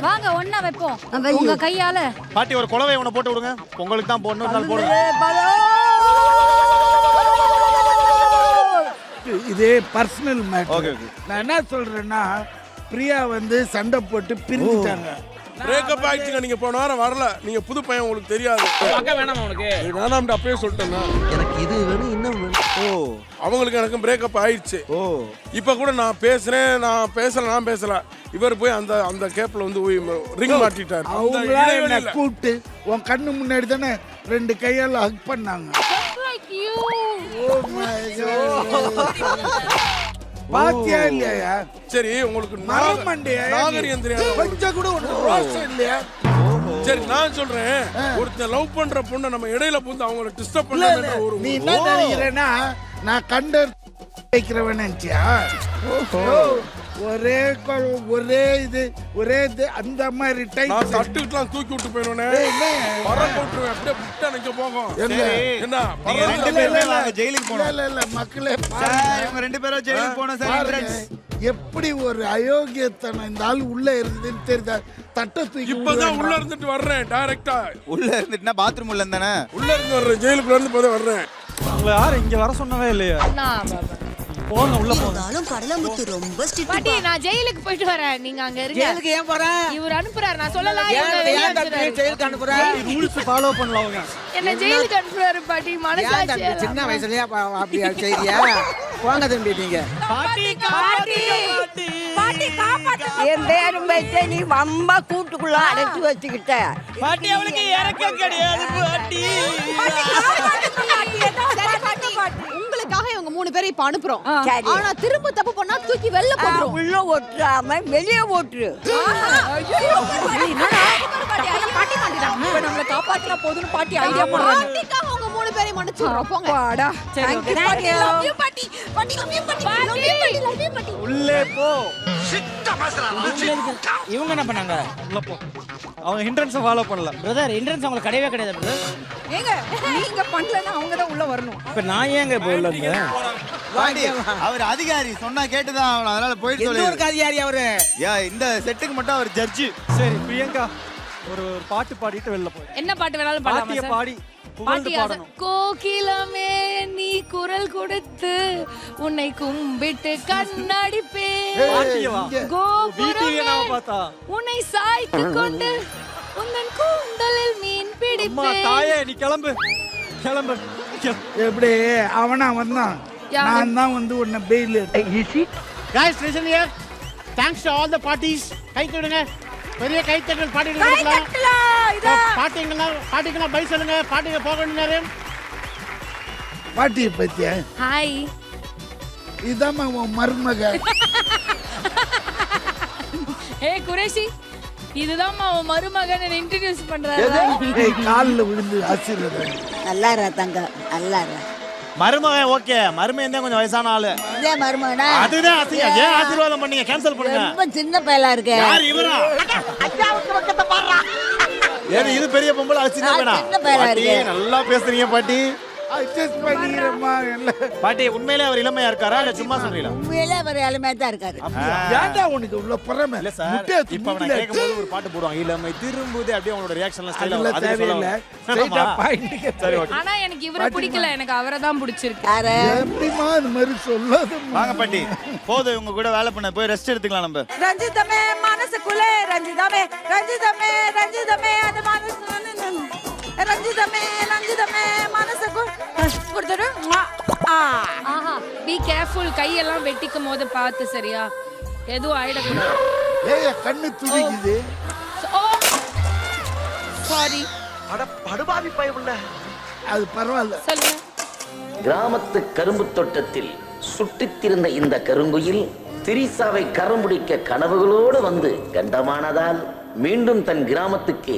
வாங்க ஒண்ணா வைப்போம். உங்க கையால. பாட்டி ஒரு குலவை உன போட்டு விடுங்க. உங்களுக்கு தான் போடணும் இருந்தாலும் போடுங்க. இது பர்சனல் Okay, மேட்டர். நான் என்ன சொல்றேன்னா பிரியா வந்து சண்டை போட்டு பிரிஞ்சுட்டாங்க. பிரேக்கப் ஆயிடுச்சுங்க. நீங்க போன வாரம் வரல. நீங்க புது பையன் உங்களுக்கு தெரியாது. அக்கா வேணாமா உனக்கு? இது வேணாம்னு அப்பயே சொல்லிட்டேன்னா. எனக்கு இது வேணும் இன்னும் வேணும். ஓ. அவங்களுக்கு எனக்கும் பிரேக்கப் ஆயிடுச்சு. ஓ. இப்ப கூட நான் பேசுறேன் நான் பேசல நான் பேசல. இவர் போய் அந்த அந்த கேப்ல வந்து ரிங் மாட்டிட்டார் அவங்களா. கூப்பிட்டு உன் கண்ணு முன்னாடி தானே ரெண்டு கையால ஹக் பண்ணாங்க Oh. பாத்தியா இல்லையா சரி உங்களுக்கு நாகரிகம் தெரியாது. கொஞ்சம் கூட ரோஷம் இல்லையா சரி நான் சொல்றேன் ஒருத்தன் லவ் பண்ற பொண்ணை நம்ம இடையில புந்து அவங்கள டிஸ்டர்ப் பண்ண. ஒரு நீ என்ன நினைக்கிறேன்னா நான் கண்ட வைக்கிறவன் நினைச்சியா? ஓ, ஒரே கொ- ஒரே இது ஒரே இது அந்த மாதிரி டைப் நான் தட்டுக்கிட்டுலாம் தூக்கி விட்டு போயிடுவேனே. பறக்க விட்டுருவேன். அப்படியே விட்டா நிக்க போகும். என்ன? ரெண்டு பேருமே ஜெயிலுக்கு போனோம். இல்ல, இல்ல, மக்களே. இவங்க ரெண்டு பேரும் ஜெயிலுக்கு போனோம் சார். எப்படி ஒரு அயோக்கியத்தனம் இந்த ஆள் உள்ள இருக்குதுன்னு தெரியுதா? தட்டை தூக்கி இப்பதான் உள்ள. இருந்துட்டு வர்றேன் டைரக்டா உள்ள இருந்துட்டுனா பாத்ரூம் உள்ள இருந்தானே உள்ள இருந்து வர்றேன் ஜெயிலுக்குள்ள இருந்து இப்பதான் வர்றேன். உங்களை யாரும் இங்க வர சொன்னவே இல்லையா. போங்க உள்ள போங்க. இருந்தாலும் கடலமுத்து ரொம்ப ஸ்ட்ரிக்ட் பாட்டி நான் ஜெயிலுக்கு போயிட்டு வரேன். நீங்க அங்க இருங்க. ஜெயிலுக்கு ஏன் போற? இவர் அனுப்புறாரு. நான் சொல்லலாம் ஏன் இவங்க வெளிய ஏன் தம்பி அனுப்புறாரு. ஜெயிலுக்கு அனுப்புற? ரூல்ஸ் ஃபாலோ பண்ணல அவங்க? என்ன ஜெயிலுக்கு அனுப்புறாரு பாட்டி ஏன் மனசாட்சி சின்ன வயசுலயே அப்ப அப்படி செய்தியா? போங்க தம்பி நீங்க. பாட்டி பாட்டி பாட்டி காப்பாத்து. என் பேரும் வச்சு நீ வம்பா கூட்டுக்குள்ள அடைச்சு வச்சுக்கிட்ட. பாட்டி அவளுக்கு இறக்கம் கிடையாது பாட்டி. மூணு பேரை இப்ப அனுப்புறோம். சரி. ஆனா திரும்ப தப்பு பண்ணா தூக்கி வெளில ஆ, போட்டுரும். உள்ள ஓட்டுறாம வெளியே ஓட்டுரு. நம்மள காப்பாத்தினா போதும்னு பாட்டி ஐடியா பண்றாங்க பாட்டிக்காக உங்க மூணு பேரை மன்னிச்சு விடுறோம் போங்க. you, பாட்டி. Love you, பாட்டி. பாட்டி, love you, பாட்டி. Love you, பாட்டி. Love you, பாட்டி. உள்ளே போ. இவங்க என்ன பண்ணாங்க? உள்ள போ. அவங்க ஹிண்ட்ரன்ஸை ஃபாலோ பண்ணல. பிரதர் இன்ட்ரன்ஸ் அவங்களுக்கு கிடையவே கிடையாது பிரதர் ஏங்க நீங்க பண்ணலன்னா அவங்க தான் உள்ள வரணும். இப்ப நான் ஏங்க இப்ப உள்ள இருந்தேன் பாட்டி அவர் அதிகாரி சொன்னா கேட்டுதான் ஆகணும் அதனால போயிட்டு எந்த சொல்லு ஒரு காதியாரி அவரு? யா இந்த செட்டுக்கு மட்டும் அவர் ஜட்ஜி சரி பிரியங்கா ஒரு ஒரு பாட்டு பாடிட்டு வெளில போய் என்ன பாட்டு வேணாலும் பாடலாமா பாட்டிய சார் பாடி. புகழ்ந்து பாடணும். கோகிலமே நீ குரல் கொடுத்து உன்னை கும்பிட்டு கண்ணடிப்பே. கோபுரமே உன்னை சாய்த்து கொண்டு உந்தன் கூந்தலில் மீன் பிடிப்பேன். தாயே நீ கிளம்பு. கிளம்பு. எப்படி? அவனா வந்தான். நான் தான் வந்து உன்னை bail guys listen here thanks to all the parties கை கொடுங்க பெரிய கை தட்டல் பாடி பாட்டிங்க பாட்டிங்கெல்லாம் பாட்டிங்கெல்லாம் பை சொல்லுங்க. பாட்டிங்க போகணும் பாட்டியை பத்தியா? ஹாய். இதாம்மா உன் மருமக. ஏ குரேஷி இதுதான் உன் மருமகன் இன்ட்ரடியூஸ் பண்றாரு. காலில் விழுந்து ஆசீர்வாதம் நல்லா தங்க நல்லா மருமகன் ஓகே. மருமகன் தான் கொஞ்சம் வயசான ஆளு. இதே மருமகனா? அதுதான் அசிங்கம். ஏன்? ஆசீர்வாதம் பண்ணீங்க? கேன்சல் பண்ணுங்க. ரொம்ப சின்ன பயலா இருக்க. யார் இவரா? ஏது இது பெரிய பொம்பளை அசிங்கம் நான் வேணாம்? சின்ன பயலா பாட்டி இருக்கேன். நல்லா பேசுறீங்க பாட்டி. அட்ஜஸ்ட் பண்ணிக்கிறேம்மா பாட்டி உண்மையிலே அவர் இளமையா இருக்காரா? இல்ல சும்மா சொல்றீங்களா? உண்மையிலே அவர் இளமையா தான் இருக்காரு. ஏன்டா உனக்கு உள்ள பொறாம? இல்ல சார் முட்டையை இப்ப நான் தும்பில கேட்கும்போது ஒரு பாட்டு போடுவாங்க இளமை திரும்புது அப்படியே அவங்களோட ரியாக்ஷன்லாம் ஸ்டைலா அதெல்லாம் தேவையில்லை. ஸ்ட்ரைட்டா பாயிண்ட்டுக்கு. சரி ஓகே. ஆனா எனக்கு இவரை பிடிக்கல. எனக்கு அவரை தான் பிடிச்சிருக்கு. யாரு? எப்படிமா அது மாதிரி சொல்லாதம்மா வாங்க பாட்டி. போதும் இவங்க கூட வேலை பண்ண போய் ரெஸ்ட் எடுத்துக்கலாம் நம்ம. ரஞ்சிதமே மனசுக்குள்ளே ரஞ்சிதமே ரஞ்சிதமே ரஞ்சிதமே அது மனசு ரஞ்சிதமே ரஞ்சிதமே மனசுக்கு கொடுத்துடு. ஆஹா பி கேர்ஃபுல் கையெல்லாம் வெட்டிக்கும் போது பார்த்து சரியா? எதுவும் ஆயிடக்கூடாது. ஏய் கண்ணு துடிக்குது. ஓ சாரி அது பரவாயில்ல. சொல்லுங்க. கிராமத்து கரும்பு தோட்டத்தில் சுட்டித்திருந்த இந்த கருங்குயில் திரிசாவை கரமுடிக்க கனவுகளோடு வந்து கண்டமானதால் மீண்டும் தன் கிராமத்துக்கு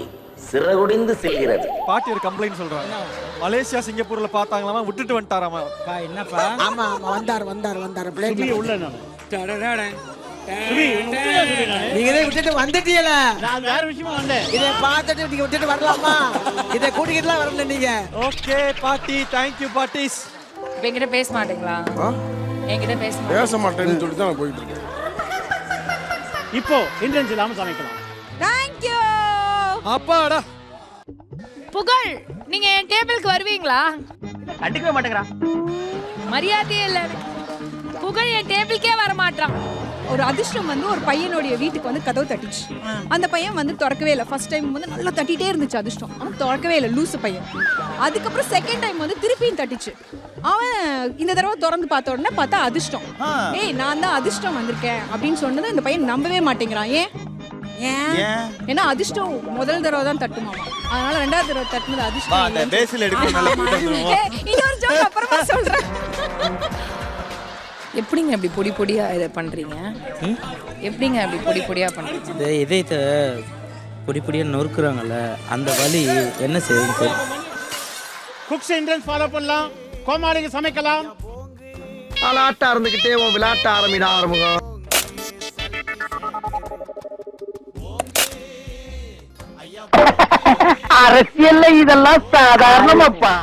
சிறகுடிந்து செல்கிறது. பாட்டி ஒரு கம்ப்ளைண்ட் சொல்றாங்க. மலேசியா சிங்கப்பூர்ல பார்த்தாங்களாமா? விட்டுட்டு வந்துட்டாராமா? என்னப்பா? ஆமா வந்தார் வந்தார் வந்தார். பிளேட்ல உள்ள நான் நீங்க இதை விட்டுட்டு வந்துட்டீங்கள? நான் வேற விஷயமா வந்தேன். இதை பார்த்துட்டு நீங்க விட்டுட்டு வரலாமா? இதை கூட்டிக்கிட்டுலாம் வரல நீங்க. ஓகே பாட்டி. தேங்க்யூ பாட்டிஸ். இப்ப என்கிட்ட பேச மாட்டீங்களா? என்கிட்ட பேச? பேச மாட்டேன்னு சொல்லி தான் நான் போயிட்டு இருக்கேன். இப்போ இன்டென்ஸ் இல்லாம சமைக்கலாம். தேங்க்யூ அப்பாடா. புகழ் நீங்க என் டேபிளுக்கு வருவீங்களா? கண்டுக்கவே மாட்டேங்கிறா மரியாதையே இல்ல எனக்கு. புகழ் என் டேபிளுக்கே வர மாட்டான் ஒரு அதிர்ஷ்டம் வந்து ஒரு பையனுடைய வீட்டுக்கு வந்து கதவு தட்டிச்சு. அந்த பையன் வந்து திறக்கவே இல்லை. ஃபர்ஸ்ட் டைம் வந்து நல்லா தட்டிட்டே இருந்துச்சு அதிர்ஷ்டம். அவன் திறக்கவே இல்லை லூசு பையன். அதுக்கப்புறம் செகண்ட் டைம் வந்து திருப்பியும் தட்டிச்சு. அவன் இந்த தடவை திறந்து பார்த்த உடனே பார்த்தா அதிர்ஷ்டம். ஏய் நான் தான் அதிர்ஷ்டம் வந்திருக்கேன் அப்படின்னு சொன்னது இந்த பையன் நம்பவே மாட்டேங்கிறான். ஏன்? ஏன்? ஏன் ஏன்னா அதிர்ஷ்டம் முதல் தடவை தான் தட்டுமாமா. அதனால ரெண்டாவது தடவை தட்டுனது அதிர்ஷ்டம் அந்த இன்னொரு ஜோக் அப்புறமா சொல்றேன். எப்படிங்க இப்படி பொடி பொடியா இதை பண்றீங்க? எப்படிங்க இப்படி பொடி பொடியா பண்றீங்க இந்த இதயத்தை பொடி பொடியாக நொறுக்குறாங்கல்ல அந்த வலி என்ன செய்யுதுன்னு தெரியும் குக் சென்டென்ஸ் ஃபாலோ பண்ணலாம். கோமாளிக்கு சமைக்கலாம். விளாட்ட இருந்துகிட்டே உன் விளையாட்ட ஆரம்பிடா ஆரம்பிக்கும் அரசியல்ல இதெல்லாம் சாதாரணமாப்பா.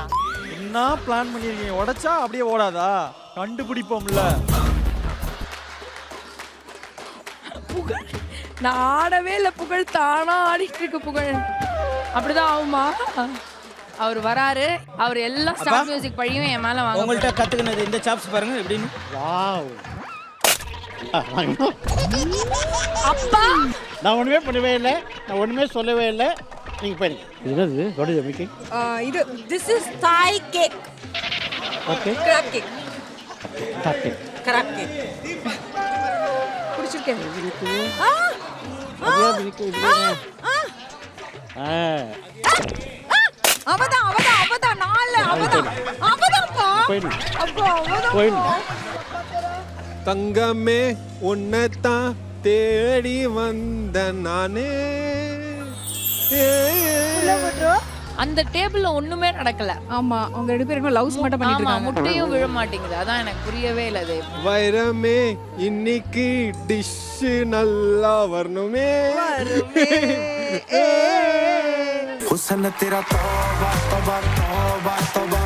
என்ன பிளான் பண்ணிருக்கீங்க? உடைச்சா அப்படியே ஓடாதா? கண்டுபிடிப்போம்ல. நான் ஆடவே இல்லை புகழ். தானா ஆடிட்டு இருக்கு புகழ். அப்படிதான் ஆகுமா? அவர் வராரு. அவர் எல்லா ஸ்டார் மியூசிக் பழியும் என் மேல வாங்க உங்கள்கிட்ட கற்றுக்கினது இந்த சாப்ஸ் பாருங்க எப்படின்னு. அப்பா! நான் ஒண்ணுமே பண்ணவே இல்லை. நான் ஒண்ணுமே சொல்லவே இல்லை. நீங்க போயிருங்க என்னது? What is the making? ஆஹ் இது this is Thai cake Okay. Crab cake Okay. Crab cake பிடிச்சிருக்கேன் ஆ, ஆ, ஆ, ஆ. ஆ, அவதான் அவதான் அவதான். நாலு அவதான். அவதான்ப்பா. போயிடு. அப்பா அவதான் போயிடு. தங்கமே உன்னைத்தான் தேடி வந்த நானே. அந்த டேபிள்ல ஒண்ணுமே நடக்கல ஆமா அவங்க ரெண்டு பேருக்கும் லவ்ஸ் மட்டும் பண்ணிட்டு ஆமா இருக்காங்க முட்டையும் விழ மாட்டேங்குது அதான் எனக்கு புரியவே இல்லை அது வைரமே இன்னைக்கு டிஷ் நல்லா வரணுமே हुसन तेरा तौबा तौबा तौबा तौबा